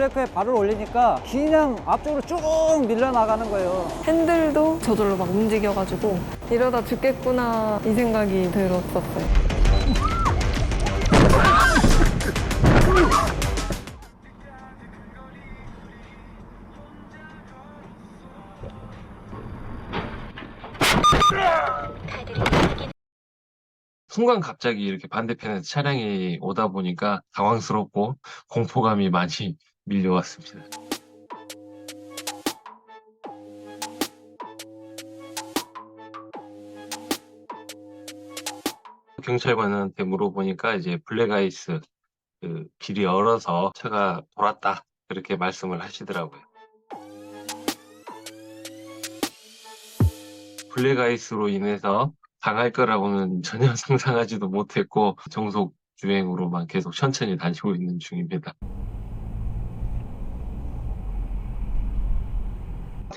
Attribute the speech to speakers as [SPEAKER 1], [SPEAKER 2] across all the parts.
[SPEAKER 1] 브레이크에 발을 올리니까 그냥 앞쪽으로 쭉 밀려나가는 거예요.
[SPEAKER 2] 핸들도 저절로 막 움직여가지고 이러다 죽겠구나 이 생각이 들었었어요.
[SPEAKER 3] 순간 갑자기 이렇게 반대편에서 차량이 오다 보니까 당황스럽고 공포감이 많이 밀려왔습니다. 경찰관한테 물어보니까 이제 블랙아이스 그 길이 얼어서 차가 돌았다 그렇게 말씀을 하시더라고요. 블랙아이스로 인해서 당할 거라고는 전혀 상상하지도 못했고 정속 주행으로만 계속 천천히 다니고 있는 중입니다.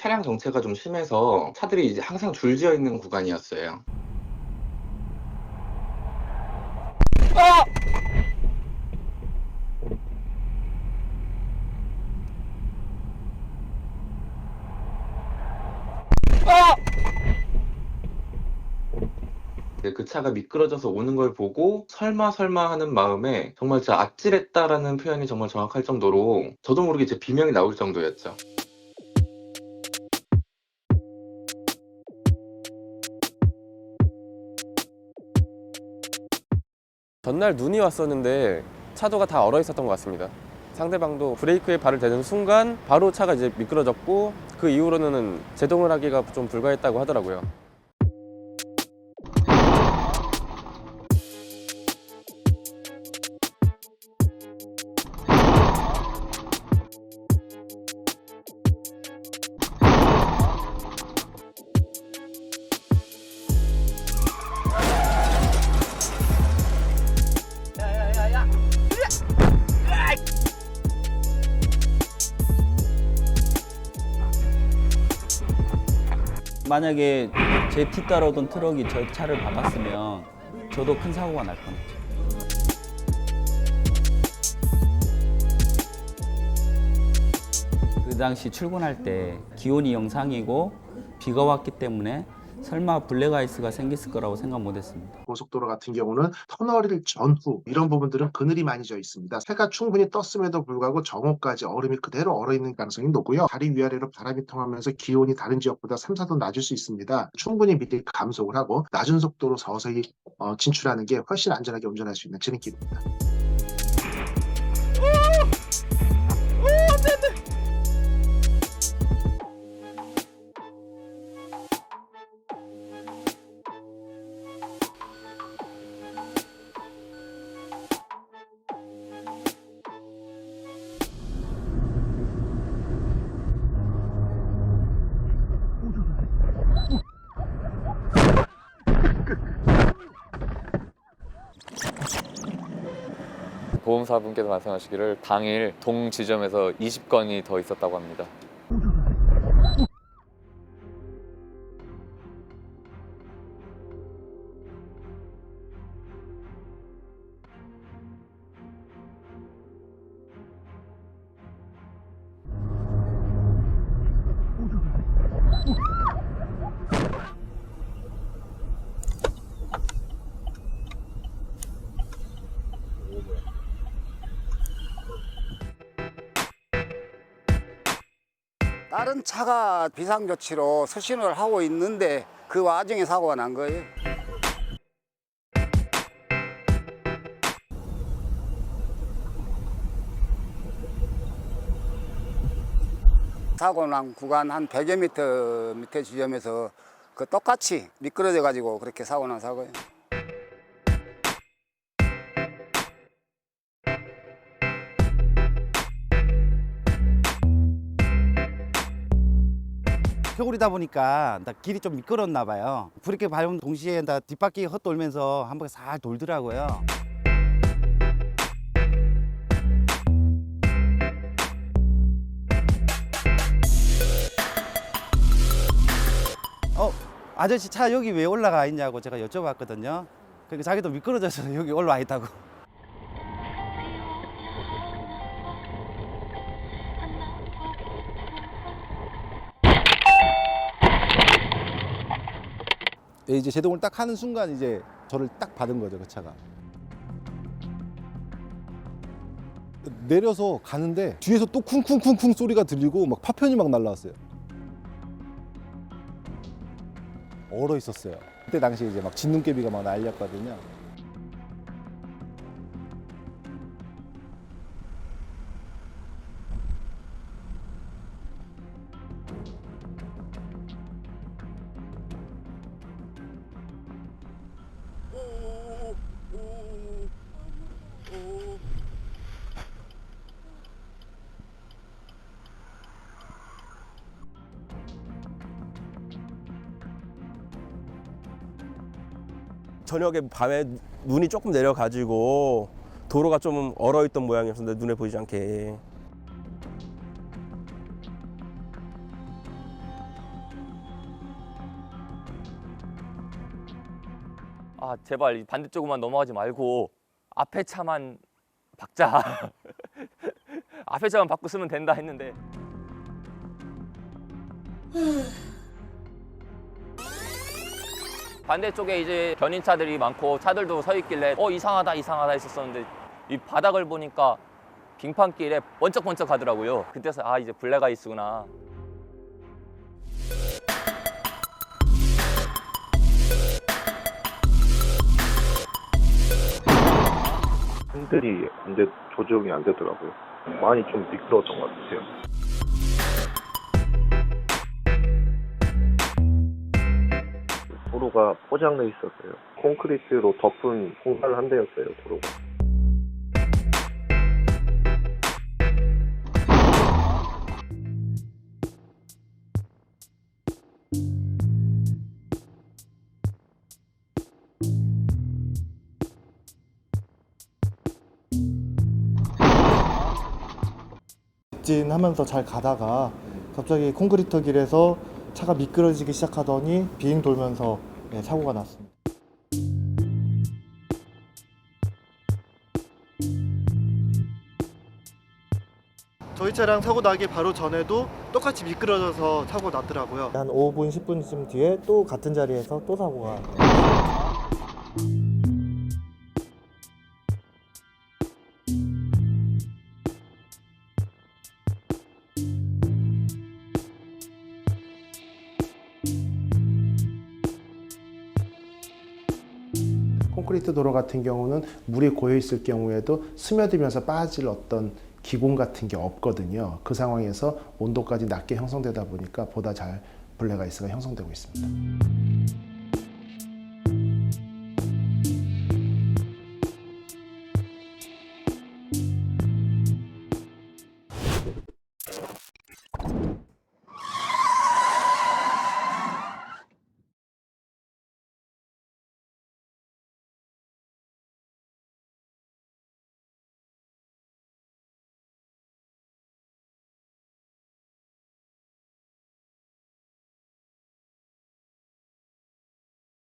[SPEAKER 4] 차량 정체가 좀 심해서 차들이 이제 항상 줄지어 있는 구간이었어요. 그 차가 미끄러져서 오는 걸 보고 설마 설마 하는 마음에 정말 진짜 아찔했다라는 표현이 정말 정확할 정도로 저도 모르게 제 비명이 나올 정도였죠.
[SPEAKER 5] 전날 눈이 왔었는데 차도가 다 얼어 있었던 것 같습니다. 상대방도 브레이크에 발을 대는 순간 바로 차가 이제 미끄러졌고 그 이후로는 제동을 하기가 좀 불가했다고 하더라고요.
[SPEAKER 6] 만약에 제 뒤 따라오던 트럭이 저 차를 밟았으면 저도 큰 사고가 날 뻔했죠. 그 당시 출근할 때 기온이 영상이고 비가 왔기 때문에 설마 블랙아이스가 생겼을 거라고 생각 못했습니다.
[SPEAKER 7] 고속도로 같은 경우는 터널일 전후 이런 부분들은 그늘이 많이 져 있습니다. 해가 충분히 떴음에도 불구하고 정오까지 얼음이 그대로 얼어 있는 가능성이 높고요. 다리 위아래로 바람이 통하면서 기온이 다른 지역보다 3, 4도 낮을 수 있습니다. 충분히 미리 감속을 하고 낮은 속도로 서서히 어, 진출하는 게 훨씬 안전하게 운전할 수 있는 지름길입니다.
[SPEAKER 8] 보험사분께서 말씀하시기를 당일 동 지점에서 20건이 더 있었다고 합니다.
[SPEAKER 9] 다른 차가 비상조치로 수신을 하고 있는데 그 와중에 사고가 난 거예요. 사고 난 구간 한 100여 미터 밑에 지점에서 그 똑같이 미끄러져 가지고 그렇게 사고 난 사고예요.
[SPEAKER 10] 겨울이다 보니까 나 길이 좀 미끄럽나 봐요. 브레이크 밟은 동시에 나 뒷바퀴 헛돌면서 한 바퀴 살 돌더라고요. 어, 아저씨 차 여기 왜 올라가 있냐고 제가 여쭤봤거든요. 그러니까 자기도 미끄러져서 여기 올라와 있다고.
[SPEAKER 11] 이제 제동을 딱 하는 순간 이제 저를 딱 받은 거죠 그 차가. 내려서 가는데 뒤에서 또 쿵쿵쿵쿵 소리가 들리고 막 파편이 막 날라왔어요. 얼어 있었어요. 그때 당시 이제 막 진눈깨비가 막 날렸거든요.
[SPEAKER 5] 저녁에 밤에 눈이 조금 내려가지고 도로가 좀 얼어있던 모양이었는데 눈에 보이지 않게
[SPEAKER 8] 아 제발 이 반대쪽으로만 넘어가지 말고 앞에 차만 박자. 앞에 차만 바꾸 쓰면 된다 했는데. 반대쪽에 이제 견인차들이 많고 차들도 서 있길래 어 이상하다 이상하다 했었었는데 이 바닥을 보니까 빙판길에 번쩍번쩍 하더라고요. 그때서 아 이제 블랙 아이스구나.
[SPEAKER 12] 핸들이 안 돼, 조정이 안 되더라고요. 많이 좀 미끄러웠던 것 같아요. 도로가 포장돼 있었어요. 콘크리트로 덮은 공사를 한 대였어요, 도로가.
[SPEAKER 13] 직진하면서 잘 가다가 갑자기 콘크리트 길에서 차가 미끄러지기 시작하더니 비행 돌면서 네, 사고가 났습니다. 저희 차량 사고 나기 바로 전에도 똑같이 미끄러져서 사고 났더라고요. 한 5분, 10분쯤 뒤에 또 같은 자리에서 또 사고가
[SPEAKER 7] 콘크리트 도로 같은 경우는 물이 고여 있을 경우에도 스며들면서 빠질 어떤 기공 같은 게 없거든요. 그 상황에서 온도까지 낮게 형성되다 보니까 보다 잘 블랙아이스가 형성되고 있습니다.